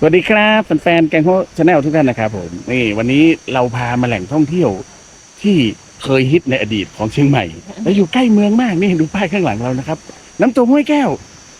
สวัสดีครับแฟนๆแกงโฮชาแนลทุกท่านนะครับผมนี่วันนี้เราพามาแหล่งท่องเที่ยวที่เคยฮิตในอดีตของเชียงใหม่ และอยู่ใกล้เมืองมากนี่ดูป้ายข้างหลังเรานะครับ น้ำตกห้วยแก้ว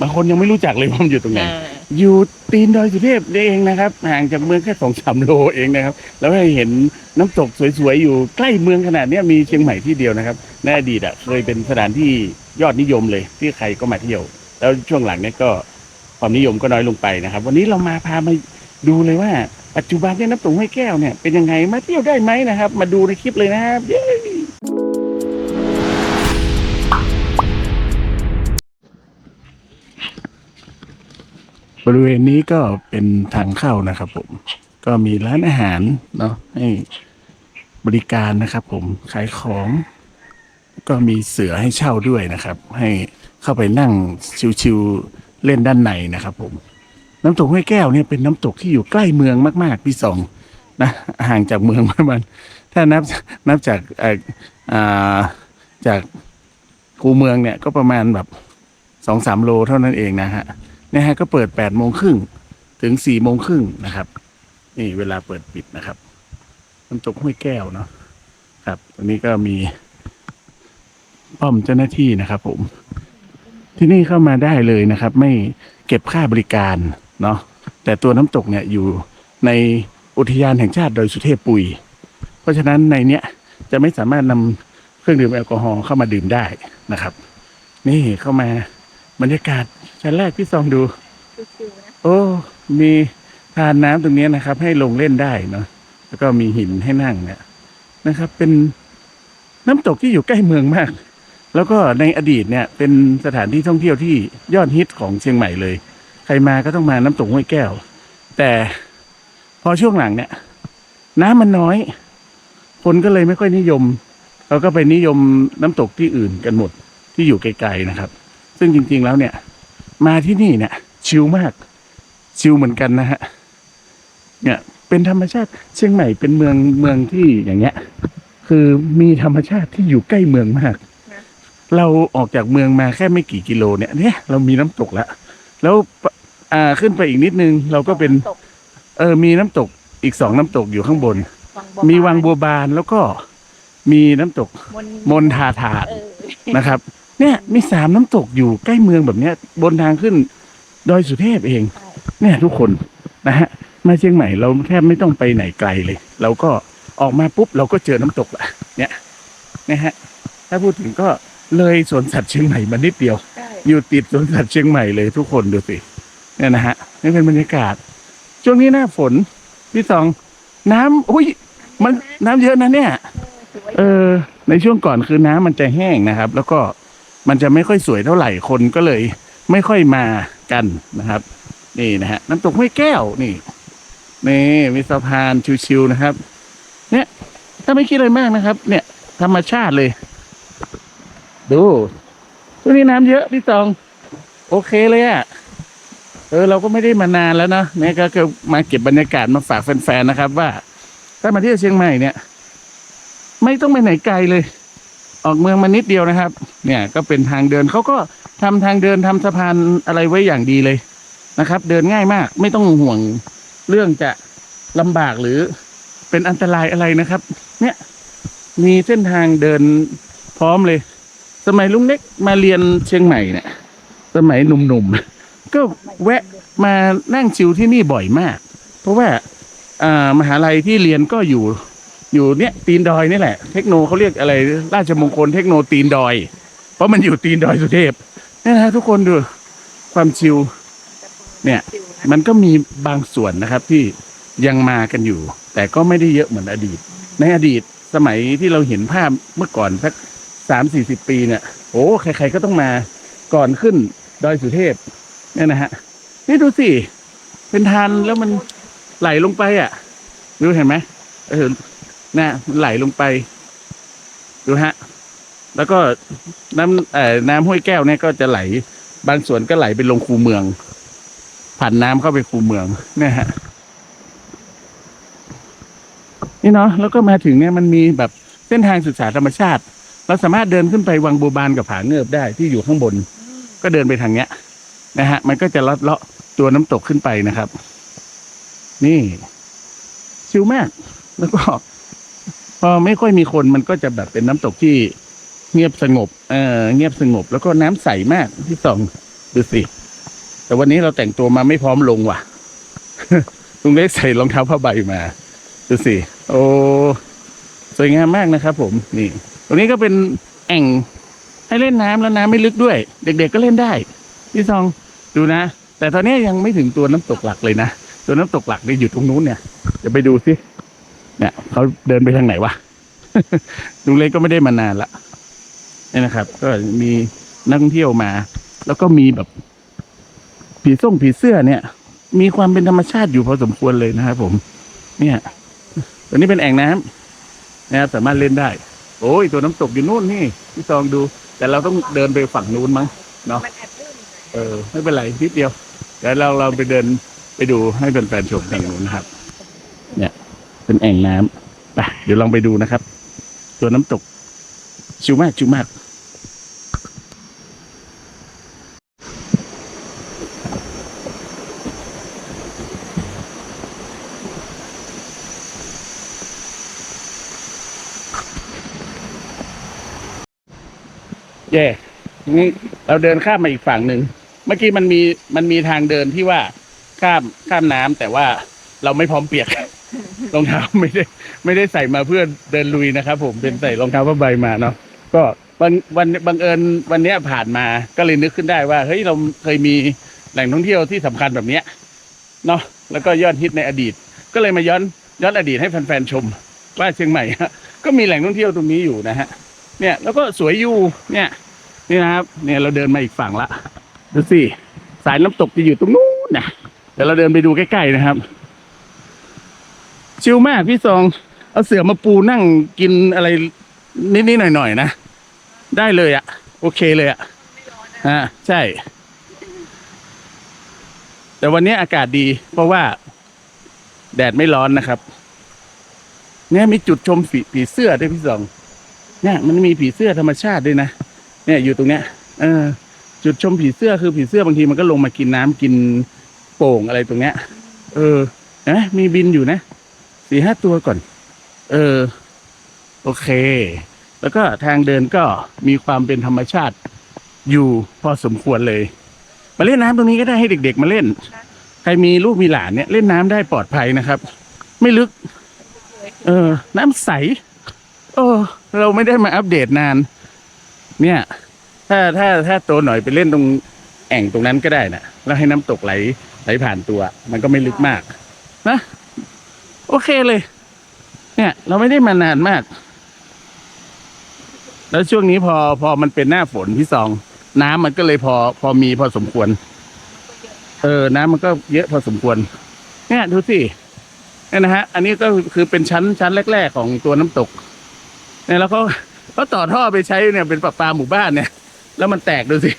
บางคนยังไม่รู้จักเลยว่ามันอยู่ตรงไหนอยู่ตีนดอยสุเทพนี่เองนะครับห่างจากเมืองแค่สองสามโลเองนะครับ แล้วให้เห็นน้ำตกสวยๆอยู่ใกล้เมืองขนาดเนี้ยมีเชียงใหม่ที่เดียวนะครับในอดีตอะเคยเป็นสถานที่ยอดนิยมเลยที่ใครก็มาเที่ยว แล้วช่วงหลังเนี้ยก็ ความนิยมก็น้อยลงไปนะครับ วันนี้เรามาพามาดูเลยว่า ปัจจุบันเนี่ยน้ำตกห้วยแก้วเนี่ยเป็นยังไงมาเที่ยวได้ไหมนะครับ มาดูในคลิปเลยนะครับเย้บริเวณนี้ก็เป็นทางเข้านะครับ ผม ก็มีร้านอาหารเนาะให้บริการนะครับ ผมขายของ ก็มีเสือให้เช่าด้วยนะครับ ให้เข้าไปนั่งชิวๆ เล่นด้านในนะครับผม น้ำตกห้วยแก้วเนี่ยเป็นน้ำตกที่อยู่ใกล้เมืองมาก ๆ พี่สองนะห่างจากเมืองประมาณถ้านับนับจากาจากคูเมืองเนี่ยก็ประมาณแบบสองสามโลเท่านั้นเองนะฮะเนี่ยฮะก็เปิดแปดโมงครึ่งถึงสี่โมงครึ่งนะครับ นี่เวลาเปิดปิดนะครับน้ำตกห้วยแก้วเนาะครับตรงนี้ก็มีป้อมเจ้าหน้าที่นะครับผม ที่นี่เข้ามาได้เลยนะครับ ไม่เก็บค่าบริการเนาะแต่ตัวน้ำตกเนี่ยอยู่ในอุทยานแห่งชาติดอยสุเทพปุย เพราะฉะนั้นในเนี้ยจะไม่สามารถนำเครื่องดื่มแอลกอฮอล์เข้ามาดื่มได้นะครับ นี่เข้ามาบรรยากาศชั้นแรกพี่ซองดูนะโอ้มีทานน้ำตรงนี้นะครับ ให้ลงเล่นได้เนาะแล้วก็มีหินให้นั่งเนี่ยนะครับ เป็นน้ำตกที่อยู่ใกล้เมืองมาก แล้วก็ในอดีตเนี่ยเป็นสถานที่ท่องเที่ยวที่ยอดฮิตของเชียงใหม่เลย ใครมาก็ต้องมาน้ำตกห้วยแก้ว แต่พอช่วงหลังเนี่ย น้ำมันน้อย คนก็เลยไม่ค่อยนิยมเราก็ไปนิยมน้ำตกที่อื่นกันหมดที่อยู่ไกลๆนะครับ ซึ่งจริงๆแล้วเนี่ย มาที่นี่เนี่ย ชิลมาก ชิลเหมือนกันนะฮะเนี่ยเป็นธรรมชาติเชียงใหม่เป็นเมืองเมืองที่อย่างเงี้ย คือมีธรรมชาติที่อยู่ใกล้เมืองมาก เราออกจากเมืองมาแค่ไม่กี่กิโลเนี่ยเนี่ยเรามีน้ำตกแล้วแล้วปะอ่าขึ้นไปอีกนิดนึง เราก็เป็นตกเออมีน้ำตกอีกสองน้ำตกอยู่ข้างบนวังบัวมีวังบัวบานแล้วก็มีน้ำตกมนมนทาทานเออนะครับ เนี่ยมีสามน้ำตกอยู่ใกล้เมืองแบบเนี้ย บนทางขึ้นดอยสุเทพเองใช่เนี่ยทุกคนนะฮะมาเชียงใหม่เราแทบไม่ต้องไปไหนไกลเลย เราก็ออกมาปุ๊บเราก็เจอน้ำตกละเนี่ยนะฮะถ้าพูดถึงก็ เลยสวนสัตว์เชียงใหม่มานิดเดียวใช่อยู่ติดสวนสัตว์เชียงใหม่เลยทุกคนดูสิเนี่ยนะฮะนี่เป็นบรรยากาศ ช่วงนี้หน้าฝนพี่สองน้ำอุ้ยมันน้ำเยอะนะเนี่ยเออถือว่าเออ ในช่วงก่อนคือน้ำมันจะแห้งนะครับ แล้วก็มันจะไม่ค่อยสวยเท่าไหร่คนก็เลย ไม่ค่อยมากันนะครับ นี่นะฮะน้ำตกห้วยแก้วนี่นี่มีสะพานชิวๆนะครับ เนี่ย ถ้าไม่คิดอะไรมากนะครับ เนี่ย ธรรมชาติเลย ดูช่วงนี้น้ำเยอะพี่ตอง โอเคเลยอะเออเราก็ไม่ได้มานานแล้วเนาะเนี่ยก็ก็มาเก็บบรรยากาศมาฝากแฟนๆนะครับ ว่า ถ้ามาเที่ยวเชียงใหม่เนี่ย ไม่ต้องไปไหนไกลเลย ออกเมืองมานิดเดียวนะครับ เนี่ย ก็เป็นทางเดินเขาก็ทำทางเดินทำสะพานอะไรไว้อย่างดีเลยนะครับ เดินง่ายมาก ไม่ต้องห่วงเรื่องจะลำบากหรือเป็นอันตรายอะไรนะครับ เนี่ย มีเส้นทางเดินพร้อมเลย สมัยลุงเล็กมาเรียนเชียงใหม่เนี่ยสมัยหนุ่มๆ ก็แวะมานั่งชิวที่นี่บ่อยมาก เพราะว่าอ่ามหาลัยที่เรียนก็อยู่อยู่เนี่ยตีนดอยนี่แหละ เทคโนเขาเรียกอะไร ราชมงคลเทคโนตีนดอย เพราะมันอยู่ตีนดอยสุเทพนี่นะทุกคนดูความชิลเนี่ยมันก็มีบางส่วนนะครับที่ยังมากันอยู่ แต่ก็ไม่ได้เยอะเหมือนอดีต ในอดีตสมัยที่เราเห็นภาพเมื่อก่อนสัก สามสี่สิบปีเนี่ยโอ้ใคร ๆก็ต้องมาก่อนขึ้นดอยสุเทพเนี่ยนะฮะนี่ดูสิ เป็นทานแล้วมันไหลลงไปอะ ดูเห็นไหมเออน่ะมันไหลลงไป ดูฮะ แล้วก็น้ำเอ่อน้ำห้วยแก้วเนี่ยก็จะไหล บางส่วนก็ไหลไปลงคูเมือง ผ่านน้ำเข้าไปคูเมืองเนี่ยฮะนี่เนาะแล้วก็มาถึงเนี่ยมันมีแบบเส้นทางศึกษาธรรมชาติ เราสามารถเดินขึ้นไปวังบัวบานกับผาเงือบได้ที่อยู่ข้างบน ก็เดินไปทางเนี้ย นะฮะ มันก็จะลาะเลาะตัวน้ำตกขึ้นไปนะครับ นี่ชิลมาก แล้วก็พอไม่ค่อยมีคนมันก็จะแบบเป็นน้ำตกที่เงียบสงบ เออเงียบสงบ แล้วก็น้ำใสมากพี่สองดูสิ แต่วันนี้เราแต่งตัวมาไม่พร้อมลงว่ะลุงเล็กใส่รองเท้าผ้าใบมา ดูสิ โอ้ สวยงามมากนะครับผม นี่ ตรงนี้ก็เป็นแอ่งให้เล่นน้ำแล้วน้ำไม่ลึกด้วย เด็ก ๆก็เล่นได้พี่ซองดูนะ แต่ตอนนี้ยังไม่ถึงตัวน้ำตกหลักเลยนะตัวน้ำตกหลักเนี่ยอยู่ตรงนู้นเนี่ยจะไปดูสิเนี่ยเขาเดินไปทางไหนวะลุงเล็กก็ไม่ได้มานานละนี่นะครับ ก็มีนักท่องเที่ยวมา แล้วก็มีแบบ ผีส่งผีเสื้อเนี่ย มีความเป็นธรรมชาติอยู่พอสมควรเลยนะครับผม เนี่ย ตัวนี้เป็นแอ่งน้ำนะครับสามารถเล่นได้ โอ้ยตัวน้ำตกอยู่นู่นนี่พี่ซองดู แต่เราต้องเดินไปฝั่งนู้นมั้งเนาะมันแอบลื่นหน่อยเออ ไม่เป็นไรนิดเดียวเดี๋ยวเราเราไปเดินไปดูให้แฟนๆชมทางนู้นนะครับ เนี่ย เป็นแอ่งน้ำไปเดี๋ยวลองไปดูนะครับ ตัวน้ำตกชิวมากชิวมาก ทีนี้เราเดินข้ามมาอีกฝั่งหนึ่งเมื่อกี้มันมีมันมีทางเดินที่ว่าข้ามข้ามน้ำแต่ว่าเราไม่พร้อมเปียกรองเท้าไม่ได้ ไม่ได้ใส่มาเพื่อเดินลุยนะครับ ผมเป็นใส่รองเท้าผ้าใบมาเนาะก็บังวันบังเอิญวันนี้ผ่านมาก็เลยนึกขึ้นได้ว่าเฮ้ยเราเคยมีแหล่งท่องเที่ยวที่สำคัญแบบเนี้ยเนาะแล้วก็ยอดฮิตในอดีต ก็เลยมาย้อนย้อนอดีตให้แฟนๆชม ว่าเชียงใหม่ก็มีแหล่งท่องเที่ยวตรงนี้อยู่นะฮะเนี่ยแล้วก็สวยอยู่เนี่ย นี่นะครับ เนี่ยเราเดินมาอีกฝั่งละดูสิสายน้ำตกจะอยู่ตรงนู้นนะเดี๋ยวเราเดินไปดูใกล้ๆนะครับ ชิลมากพี่ซองเอาเสือมาปูนั่งกินอะไรนิดๆหน่อยๆนะได้เลยอะโอเคเลยอะไม่ร้อนนะอ่าใช่ แต่วันนี้อากาศดี เพราะว่า แดดไม่ร้อนนะครับ เนี่ยมีจุดชมผีผีเสื้อด้วยพี่สอง เนี่ยมันมีผีเสื้อธรรมชาติด้วยนะ เนี่ยอยู่ตรงเนี้ยเออ จุดชมผีเสื้อคือผีเสื้อบางทีมันก็ลงมากินน้ำกินโป่งอะไรตรงเนี้ย เออนไหมมีบินอยู่นะสี่ห้าตัวก่อน เออ โอเค แล้วก็ทางเดินก็มีความเป็นธรรมชาติอยู่พอสมควรเลย มาเล่นน้ำตรงนี้ก็ได้ให้เด็ก ๆ มาเล่น ใครมีลูกมีหลานเนี่ย เล่นน้ำได้ปลอดภัยนะครับ ไม่ลึก เออ น้ำใส เออ เราไม่ได้มาอัปเดตนาน เนี่ย ถ้าถ้าถ้าโตหน่อยไปเล่นตรงแอ่งตรงนั้นก็ได้นะแล้วให้น้ำตกไหลไหลผ่านตัว มันก็ไม่ลึกมากนะโอเคเลย เนี่ย เราไม่ได้มานานมาก แล้วช่วงนี้พอพอมันเป็นหน้าฝนพี่สอง น้ำมันก็เลยพอ พอมีพอสมควร เออ น้ำมันก็เยอะพอสมควร เนี่ยดูสิเนี่ยนะฮะ อันนี้ก็คือเป็นชั้นชั้นแรก ๆ ของตัวน้ำตกเนี่ยแล้วเขา เขาต่อท่อไปใช้เนี่ยเป็นประปาหมู่บ้านเนี่ย แล้วมันแตกดูสิ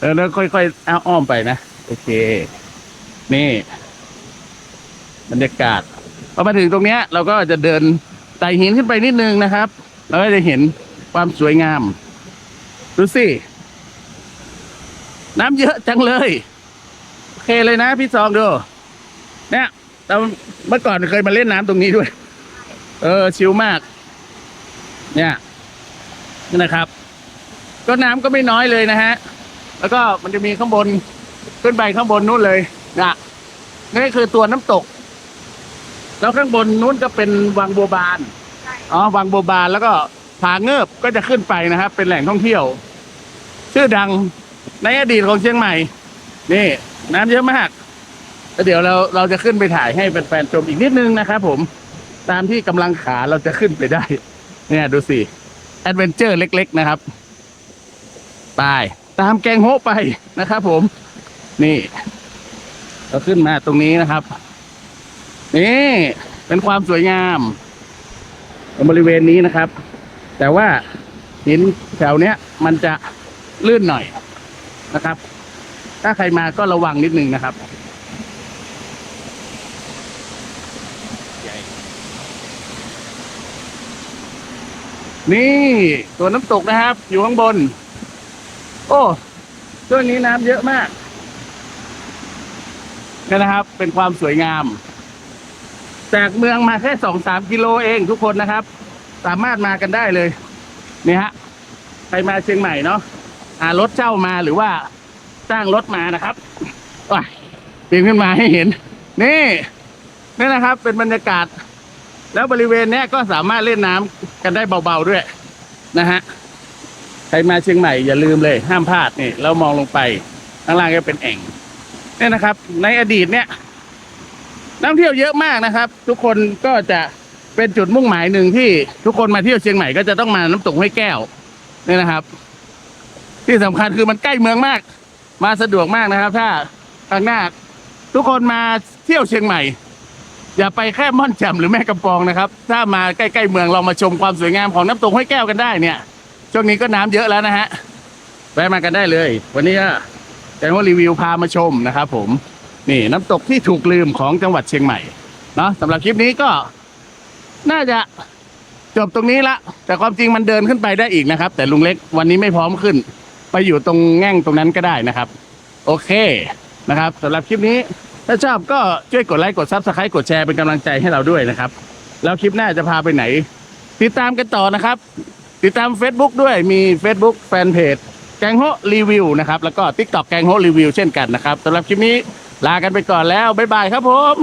เออแล้วค่อยๆเอาอ้อมไปนะโอเค นี่บรรยากาศพอมาถึงตรงเนี้ย เราก็จะเดินไต่หินขึ้นไปนิดนึงนะครับเราก็จะเห็นความสวยงาม ดูสิ น้ำเยอะจังเลย โอเคเลยนะพี่ซองดูเนี่ยเราเมื่อก่อนเคยมาเล่นน้ำตรงนี้ด้วย เออ ชิลมาก เนี่ย นี่นะครับก็น้ำก็ไม่น้อยเลยนะฮะ แล้วก็มันจะมีข้างบนขึ้นไปข้างบนนู้นเลยนะนี่คือตัวน้ำตก แล้วข้างบนนู้นก็เป็นวังบัวบานอ๋อวังบัวบานแล้วก็ผาเงิบก็จะขึ้นไปนะครับ เป็นแหล่งท่องเที่ยว ชื่อดังในอดีตของเชียงใหม่ นี่ น้ำเยอะมากแล้วเดี๋ยวเราเราจะขึ้นไปถ่ายให้แฟนๆชมอีกนิดนึงนะครับผมตามที่กำลังขาเราจะขึ้นไปได้ เนี่ยดูสิ แอดเวนเจอร์เล็ก ๆ นะครับไปตามแกงโฮไปนะครับผม นี่เราขึ้นมาตรงนี้นะครับ นี่เป็นความสวยงามบริเวณนี้นะครับ แต่ว่าหินแถวเนี้ย มันจะลื่นหน่อยนะครับ ถ้าใครมาก็ระวังนิดนึงนะครับ นี่ตัวน้ำตกนะครับ อยู่ข้างบน โอ้ช่วงนี้น้ำเยอะมากนี่นะครับ เป็นความสวยงาม จากเมืองมาแค่สองสามกิโลเองทุกคนนะครับ สามารถมากันได้เลย นี่ฮะใครมาเชียงใหม่เนาะอารถเช่ามาหรือว่าจ้างรถมานะครับว้าปีนขึ้นมาให้เห็น นี่นี่นะครับ เป็นบรรยากาศ แล้วบริเวณเนี้ยก็สามารถเล่นน้ำกันได้เบาๆด้วยนะฮะใครมาเชียงใหม่อย่าลืมเลยห้ามพลาดนี่เรามองลงไปข้างล่างก็เป็นแอ่งเนี่ยนะครับ ในอดีตเนี่ยนักท่องเที่ยวเยอะมากนะครับ ทุกคนก็จะเป็นจุดมุ่งหมายหนึ่งที่ทุกคนมาเที่ยวเชียงใหม่ก็จะต้องมาน้ำตกห้วยแก้วนี่นะครับ ที่สำคัญคือมันใกล้เมืองมาก มาสะดวกมากนะครับ ถ้าข้างหน้าทุกคนมาเที่ยวเชียงใหม่ อย่าไปแค่ม่อนแจ่มหรือแม่กำปองนะครับ ถ้ามาใกล้ๆเมืองเรามาชมความสวยงามของน้ำตกห้วยแก้วกันได้เนี่ย ช่วงนี้ก็น้ำเยอะแล้วนะฮะแวะมากันได้เลย วันนี้แต่ว่ารีวิวพามาชมนะครับผมนี่น้ำตกที่ถูกลืมของจังหวัดเชียงใหม่เนาะสำหรับคลิปนี้ก็ น่าจะจบตรงนี้ละ แต่ความจริงมันเดินขึ้นไปได้อีกนะครับ แต่ลุงเล็กวันนี้ไม่พร้อมขึ้น ไปอยู่ตรงแง่งตรงนั้นก็ได้นะครับ โอเคนะครับสำหรับคลิปนี้ ถ้าชอบก็ช่วยกดไลค์กดซับสไครต์กดแชร์เป็นกำลังใจให้เราด้วยนะครับ แล้วคลิปหน้าจะพาไปไหน ติดตามกันต่อนะครับ ติดตาม Facebook ด้วยมี Facebook แฟนเพจแกงโฮรีวิวนะครับแล้วก็ TikTok แกงโฮรีวิวเช่นกันนะครับสำหรับคลิปนี้ลากันไปก่อนแล้วบ๊ายบายครับผม